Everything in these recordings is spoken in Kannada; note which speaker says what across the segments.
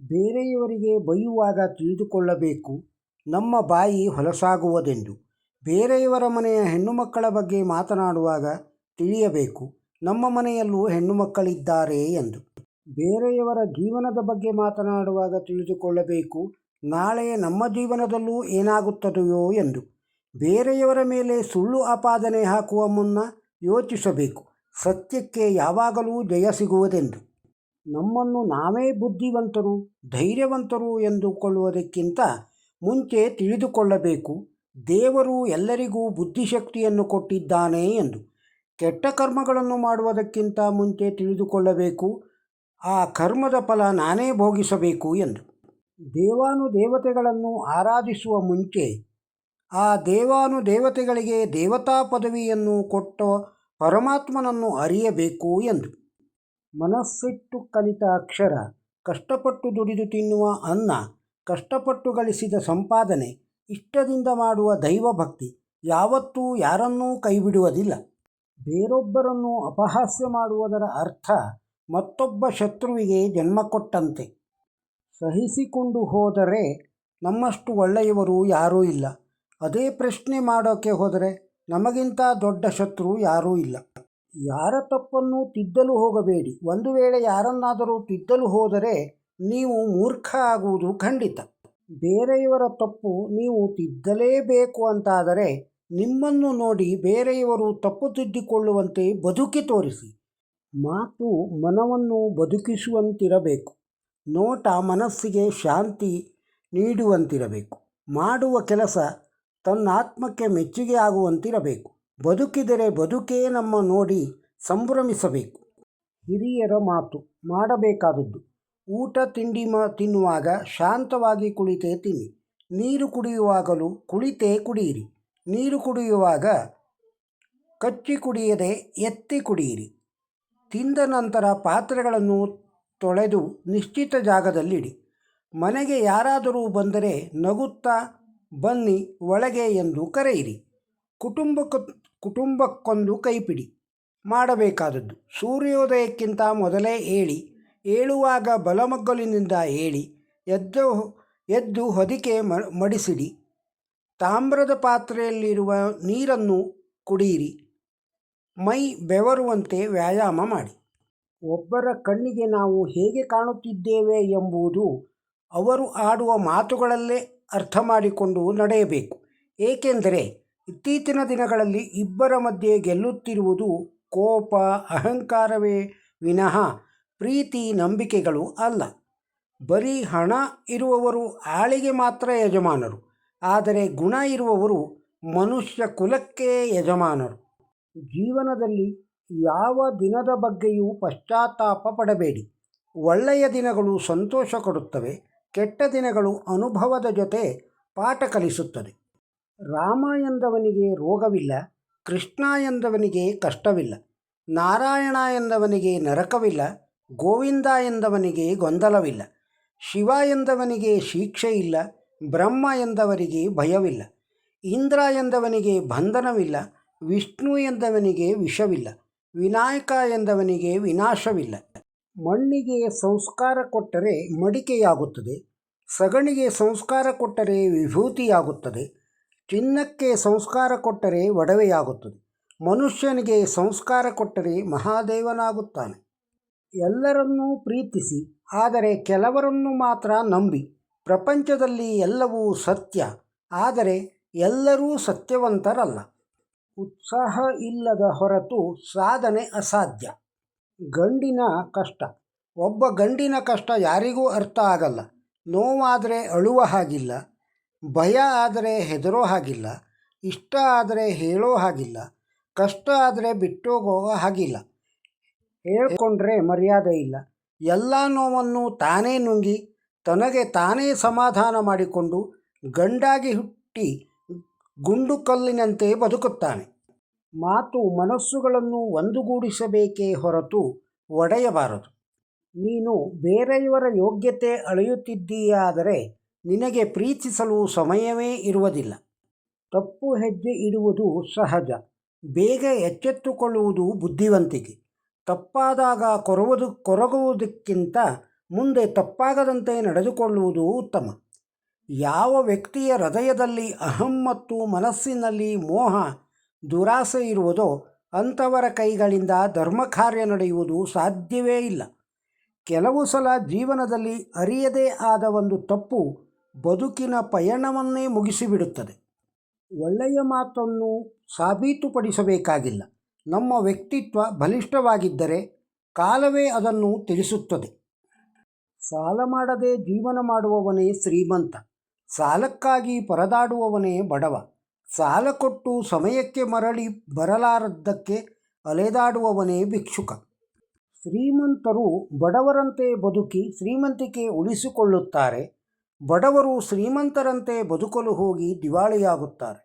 Speaker 1: ಬೇರೆಯವರಿಗೆ ಬೈಯುವಾಗ ತಿಳಿದುಕೊಳ್ಳಬೇಕು. ನಮ್ಮ ಬಾಯಿ ಹೊಲಸಾಗುವುದೆಂದು. ಬೇರೆಯವರ ಮನೆಯ ಹೆಣ್ಣುಮಕ್ಕಳ ಬಗ್ಗೆ ಮಾತನಾಡುವಾಗ ತಿಳಿಯಬೇಕು. ನಮ್ಮ ಮನೆಯಲ್ಲೂ ಹೆಣ್ಣುಮಕ್ಕಳಿದ್ದಾರೆ ಎಂದು. ಬೇರೆಯವರ ಜೀವನದ ಬಗ್ಗೆ ಮಾತನಾಡುವಾಗ ತಿಳಿದುಕೊಳ್ಳಬೇಕು. ನಾಳೆ ನಮ್ಮ ಜೀವನದಲ್ಲೂ ಏನಾಗುತ್ತದೆಯೋ ಎಂದು. ಬೇರೆಯವರ ಮೇಲೆ ಸುಳ್ಳು ಆಪಾದನೆ ಹಾಕುವ ಮುನ್ನ ಯೋಚಿಸಬೇಕು. ಸತ್ಯಕ್ಕೆ ಯಾವಾಗಲೂ ಜಯ ಸಿಗುವುದೆಂದು. ನಮ್ಮನ್ನು ನಾವೇ ಬುದ್ಧಿವಂತರು, ಧೈರ್ಯವಂತರು ಎಂದುಕೊಳ್ಳುವುದಕ್ಕಿಂತ ಮುಂಚೆ ತಿಳಿದುಕೊಳ್ಳಬೇಕು. ದೇವರು ಎಲ್ಲರಿಗೂ ಬುದ್ಧಿಶಕ್ತಿಯನ್ನು ಕೊಟ್ಟಿದ್ದಾನೆ ಎಂದು. ಕೆಟ್ಟ ಕರ್ಮಗಳನ್ನು ಮಾಡುವುದಕ್ಕಿಂತ ಮುಂಚೆ ತಿಳಿದುಕೊಳ್ಳಬೇಕು. ಆ ಕರ್ಮದ ಫಲ ನಾನೇ ಭೋಗಿಸಬೇಕು ಎಂದು. ದೇವಾನುದೇವತೆಗಳನ್ನು ಆರಾಧಿಸುವ ಮುಂಚೆ ಆ ದೇವಾನುದೇವತೆಗಳಿಗೆ ದೇವತಾ ಪದವಿಯನ್ನು ಕೊಟ್ಟ ಪರಮಾತ್ಮನನ್ನು ಅರಿಯಬೇಕು ಎಂದು. ಮನಸ್ಸಿಟ್ಟು ಕಲಿತ ಅಕ್ಷರ, ಕಷ್ಟಪಟ್ಟು ದುಡಿದು ತಿನ್ನುವ ಅನ್ನ, ಕಷ್ಟಪಟ್ಟು ಗಳಿಸಿದ ಸಂಪಾದನೆ, ಇಷ್ಟದಿಂದ ಮಾಡುವ ದೈವಭಕ್ತಿ ಯಾವತ್ತೂ ಯಾರನ್ನೂ ಕೈಬಿಡುವುದಿಲ್ಲ. ಬೇರೊಬ್ಬರನ್ನು ಅಪಹಾಸ್ಯ ಮಾಡುವುದರ ಅರ್ಥ ಮತ್ತೊಬ್ಬ ಶತ್ರುವಿಗೆ ಜನ್ಮ ಕೊಟ್ಟಂತೆ. ಸಹಿಸಿಕೊಂಡು ಹೋದರೆ ನಮ್ಮಷ್ಟು ಒಳ್ಳೆಯವರು ಯಾರೂ ಇಲ್ಲ. ಅದೇ ಪ್ರಶ್ನೆ ಮಾಡೋಕ್ಕೆ ಹೋದರೆ ನಮಗಿಂತ ದೊಡ್ಡ ಶತ್ರು ಯಾರೂ ಇಲ್ಲ. ಯಾರ ತಪ್ಪನ್ನು ತಿದ್ದಲು ಹೋಗಬೇಡಿ. ಒಂದು ವೇಳೆ ಯಾರನ್ನಾದರೂ ತಿದ್ದಲು ಹೋದರೆ ನೀವು ಮೂರ್ಖ ಆಗುವುದು ಖಂಡಿತ. ಬೇರೆಯವರ ತಪ್ಪು ನೀವು ತಿದ್ದಲೇಬೇಕು ಅಂತಾದರೆ ನಿಮ್ಮನ್ನು ನೋಡಿ ಬೇರೆಯವರು ತಪ್ಪು ತಿದ್ದಿಕೊಳ್ಳುವಂತೆ ಬದುಕಿ ತೋರಿಸಿ. ಮಾತು ಮನವನ್ನು ಬದುಕಿಸುವಂತಿರಬೇಕು. ನೋಟ ಮನಸ್ಸಿಗೆ ಶಾಂತಿ ನೀಡುವಂತಿರಬೇಕು. ಮಾಡುವ ಕೆಲಸ ತನ್ನ ಆತ್ಮಕ್ಕೆ ಮೆಚ್ಚುಗೆ ಆಗುವಂತಿರಬೇಕು. ಬದುಕಿದರೆ ಬದುಕೇ ನಮ್ಮ ನೋಡಿ ಸಂಭ್ರಮಿಸಬೇಕು. ಹಿರಿಯರ ಮಾತು, ಮಾಡಬೇಕಾದದ್ದು. ಊಟ ತಿಂಡಿ ಮಾ, ತಿನ್ನುವಾಗ ಶಾಂತವಾಗಿ ಕುಳಿತೇ ತಿನ್ನಿ. ನೀರು ಕುಡಿಯುವಾಗಲೂ ಕುಳಿತೇ ಕುಡಿಯಿರಿ ನೀರು ಕುಡಿಯುವಾಗ ಕಚ್ಚಿ ಕುಡಿಯದೆ ಎತ್ತಿ ಕುಡಿಯಿರಿ ತಿಂದ ನಂತರ ಪಾತ್ರೆಗಳನ್ನು ತೊಳೆದು ನಿಶ್ಚಿತ ಜಾಗದಲ್ಲಿಡಿ. ಮನೆಗೆ ಯಾರಾದರೂ ಬಂದರೆ ನಗುತ್ತಾ ಬನ್ನಿ ಒಳಗೆ ಎಂದು ಕರೆಯಿರಿ. ಕುಟುಂಬಕ್ಕೆ ಕುಟುಂಬಕ್ಕೊಂದು ಕೈಪಿಡಿ. ಮಾಡಬೇಕಾದದ್ದು. ಸೂರ್ಯೋದಯಕ್ಕಿಂತ ಮೊದಲೇ ಏಳಿ ಏಳುವಾಗ ಬಲಮಗ್ಗಲಿನಿಂದ ಏಳಿ ಎದ್ದು ಎದ್ದು ಹೊದಿಕೆ ಮಡಿಸಿಡಿ. ತಾಮ್ರದ ಪಾತ್ರೆಯಲ್ಲಿರುವ ನೀರನ್ನು ಕುಡಿಯಿರಿ ಮೈ ಬೆವರುವಂತೆ ವ್ಯಾಯಾಮ ಮಾಡಿ. ಒಬ್ಬರ ಕಣ್ಣಿಗೆ ನಾವು ಹೇಗೆ ಕಾಣುತ್ತಿದ್ದೇವೆ ಎಂಬುದು ಅವರು ಆಡುವ ಮಾತುಗಳಲ್ಲೇ ಅರ್ಥ ಮಾಡಿಕೊಂಡು ನಡೆಯಬೇಕು. ಏಕೆಂದರೆ ಇತ್ತೀಚಿನ ದಿನಗಳಲ್ಲಿ ಇಬ್ಬರ ಮಧ್ಯೆ ಗೆಲ್ಲುತ್ತಿರುವುದು ಕೋಪ, ಅಹಂಕಾರವೇ ವಿನಃ ಪ್ರೀತಿ, ನಂಬಿಕೆಗಳು ಅಲ್ಲ. ಬರೀ ಹಣ ಇರುವವರು ಆಳಿಗೆ ಮಾತ್ರ ಯಜಮಾನರು, ಆದರೆ ಗುಣ ಇರುವವರು ಮನುಷ್ಯ ಕುಲಕ್ಕೆ ಯಜಮಾನರು. ಜೀವನದಲ್ಲಿ ಯಾವ ದಿನದ ಬಗ್ಗೆಯೂ ಪಶ್ಚಾತ್ತಾಪ ಪಡಬೇಡಿ. ಒಳ್ಳೆಯ ದಿನಗಳು ಸಂತೋಷ ಕೊಡುತ್ತವೆ, ಕೆಟ್ಟ ದಿನಗಳು ಅನುಭವದ ಜೊತೆ ಪಾಠ ಕಲಿಸುತ್ತದೆ. ರಾಮ ಎಂದವನಿಗೆ ರೋಗವಿಲ್ಲ ಕೃಷ್ಣ ಎಂದವನಿಗೆ ಕಷ್ಟವಿಲ್ಲ ನಾರಾಯಣ ಎಂದವನಿಗೆ ನರಕವಿಲ್ಲ ಗೋವಿಂದ ಎಂದವನಿಗೆ ಗೊಂದಲವಿಲ್ಲ ಶಿವ ಎಂದವನಿಗೆ ಶಿಕ್ಷೆ ಇಲ್ಲ ಬ್ರಹ್ಮ ಎಂದವರಿಗೆ ಭಯವಿಲ್ಲ ಇಂದ್ರ ಎಂದವನಿಗೆ ಬಂಧನವಿಲ್ಲ ವಿಷ್ಣು ಎಂದವನಿಗೆ ವಿಷವಿಲ್ಲ ವಿನಾಯಕ ಎಂದವನಿಗೆ ವಿನಾಶವಿಲ್ಲ. ಮಣ್ಣಿಗೆ ಸಂಸ್ಕಾರ ಕೊಟ್ಟರೆ ಮಡಿಕೆಯಾಗುತ್ತದೆ, ಸಗಣಿಗೆ ಸಂಸ್ಕಾರ ಕೊಟ್ಟರೆ ವಿಭೂತಿಯಾಗುತ್ತದೆ ಚಿನ್ನಕ್ಕೆ ಸಂಸ್ಕಾರ ಕೊಟ್ಟರೆ ಒಡವೆಯಾಗುತ್ತದೆ. ಮನುಷ್ಯನಿಗೆ ಸಂಸ್ಕಾರ ಕೊಟ್ಟರೆ ಮಹಾದೇವನಾಗುತ್ತಾನೆ. ಎಲ್ಲರನ್ನೂ ಪ್ರೀತಿಸಿ, ಆದರೆ ಕೆಲವರನ್ನು ಮಾತ್ರ ನಂಬಿ. ಪ್ರಪಂಚದಲ್ಲಿ ಎಲ್ಲವೂ ಸತ್ಯ, ಆದರೆ ಎಲ್ಲರೂ ಸತ್ಯವಂತರಲ್ಲ. ಉತ್ಸಾಹ ಇಲ್ಲದ ಹೊರತು ಸಾಧನೆ ಅಸಾಧ್ಯ. ಗಂಡಿನ ಕಷ್ಟ. ಒಬ್ಬ ಗಂಡಿನ ಕಷ್ಟ ಯಾರಿಗೂ ಅರ್ಥ ಆಗಲ್ಲ. ನೋವಾದರೆ ಅಳುವ ಹಾಗಿಲ್ಲ. ಭಯ ಆದರೆ ಹೆದರೋ ಹಾಗಿಲ್ಲ, ಇಷ್ಟ ಆದರೆ ಹೇಳೋ ಹಾಗಿಲ್ಲ, ಕಷ್ಟ ಆದರೆ ಬಿಟ್ಟೋಗೋ ಹಾಗಿಲ್ಲ. ಹೇಳ್ಕೊಂಡ್ರೆ ಮರ್ಯಾದೆ ಇಲ್ಲ. ಎಲ್ಲ ನೋವನ್ನು ತಾನೇ ನುಂಗಿ, ತನಗೆ ತಾನೇ ಸಮಾಧಾನ ಮಾಡಿಕೊಂಡು ಗಂಡಾಗಿ ಹುಟ್ಟಿ ಗುಂಡು ಕಲ್ಲಿನಂತೆ ಬದುಕುತ್ತಾನೆ. ಮಾತು ಮನಸ್ಸುಗಳನ್ನು ಒಂದುಗೂಡಿಸಬೇಕೇ ಹೊರತು ಒಡೆಯಬಾರದು. ನೀನು ಬೇರೆಯವರ ಯೋಗ್ಯತೆ ಅಳೆಯುತ್ತಿದ್ದೀಯಾದರೆ ನಿನಗೆ ಪ್ರೀತಿಸಲು ಸಮಯವೇ ಇರುವುದಿಲ್ಲ. ತಪ್ಪು ಹೆಜ್ಜೆ ಇಡುವುದು ಸಹಜ. ಬೇಗ ಎಚ್ಚೆತ್ತುಕೊಳ್ಳುವುದು ಬುದ್ಧಿವಂತಿಕೆ. ತಪ್ಪಾದಾಗ ಕೊರವುದು, ಕೊರಗುವುದಕ್ಕಿಂತ ಮುಂದೆ ತಪ್ಪಾಗದಂತೆ ನಡೆದುಕೊಳ್ಳುವುದು ಉತ್ತಮ. ಯಾವ ವ್ಯಕ್ತಿಯ ಹೃದಯದಲ್ಲಿ ಅಹಂ ಮತ್ತು ಮನಸ್ಸಿನಲ್ಲಿ ಮೋಹ, ದುರಾಸೆ ಇರುವುದೋ ಅಂಥವರ ಕೈಗಳಿಂದ ಧರ್ಮ ಕಾರ್ಯ ನಡೆಯುವುದು ಸಾಧ್ಯವೇ ಇಲ್ಲ. ಕೆಲವು ಸಲ ಜೀವನದಲ್ಲಿ ಅರಿಯದೇ ಆದ ಒಂದು ತಪ್ಪು ಬದುಕಿನ ಪಯಣವನ್ನೇ ಮುಗಿಸಿಬಿಡುತ್ತದೆ. ಒಳ್ಳೆಯ ಮಾತನ್ನು ಸಾಬೀತುಪಡಿಸಬೇಕಾಗಿಲ್ಲ. ನಮ್ಮ ವ್ಯಕ್ತಿತ್ವ ಬಲಿಷ್ಠವಾಗಿದ್ದರೆ ಕಾಲವೇ ಅದನ್ನು ತಿಳಿಸುತ್ತದೆ. ಸಾಲ ಮಾಡದೆ ಜೀವನ ಮಾಡುವವನೇ ಶ್ರೀಮಂತ. ಸಾಲಕ್ಕಾಗಿ ಪರದಾಡುವವನೇ ಬಡವ. ಸಾಲ ಕೊಟ್ಟು ಸಮಯಕ್ಕೆ ಮರಳಿ ಬರಲಾರದ್ದಕ್ಕೆ ಅಲೆದಾಡುವವನೇ ಭಿಕ್ಷುಕ. ಶ್ರೀಮಂತರು ಬಡವರಂತೆ ಬದುಕಿ ಶ್ರೀಮಂತಿಕೆ ಉಳಿಸಿಕೊಳ್ಳುತ್ತಾರೆ. ಬಡವರು ಶ್ರೀಮಂತರಂತೆ ಬದುಕಲು ಹೋಗಿ ದಿವಾಳಿಯಾಗುತ್ತಾರೆ.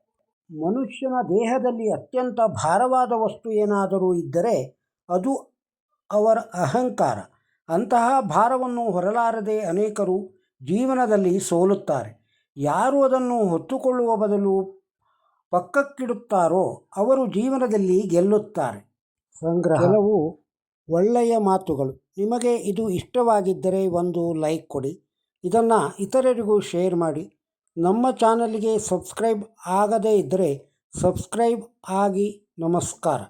Speaker 1: ಮನುಷ್ಯನ ದೇಹದಲ್ಲಿ ಅತ್ಯಂತ ಭಾರವಾದ ವಸ್ತು ಏನಾದರೂ ಇದ್ದರೆ ಅದು ಅವರ ಅಹಂಕಾರ. ಅಂತಹ ಭಾರವನ್ನು ಹೊರಲಾರದೆ ಅನೇಕರು ಜೀವನದಲ್ಲಿ ಸೋಲುತ್ತಾರೆ. ಯಾರು ಅದನ್ನು ಹೊತ್ತುಕೊಳ್ಳುವ ಬದಲು ಪಕ್ಕಕ್ಕಿಡುತ್ತಾರೋ ಅವರು ಜೀವನದಲ್ಲಿ ಗೆಲ್ಲುತ್ತಾರೆ. ಸಂಗ್ರಹ. ಕೆಲವು ಒಳ್ಳೆಯ ಮಾತುಗಳು. ನಿಮಗೆ ಇದು ಇಷ್ಟವಾಗಿದ್ದರೆ ಒಂದು ಲೈಕ್ ಕೊಡಿ. ಇದನ್ನು ಇತರರಿಗೂ ಶೇರ್ ಮಾಡಿ. ನಮ್ಮ ಚಾನಲ್ಗೆ ಸಬ್ಸ್ಕ್ರೈಬ್ ಆಗದೇ ಇದ್ದರೆ ಸಬ್ಸ್ಕ್ರೈಬ್ ಆಗಿ ನಮಸ್ಕಾರ.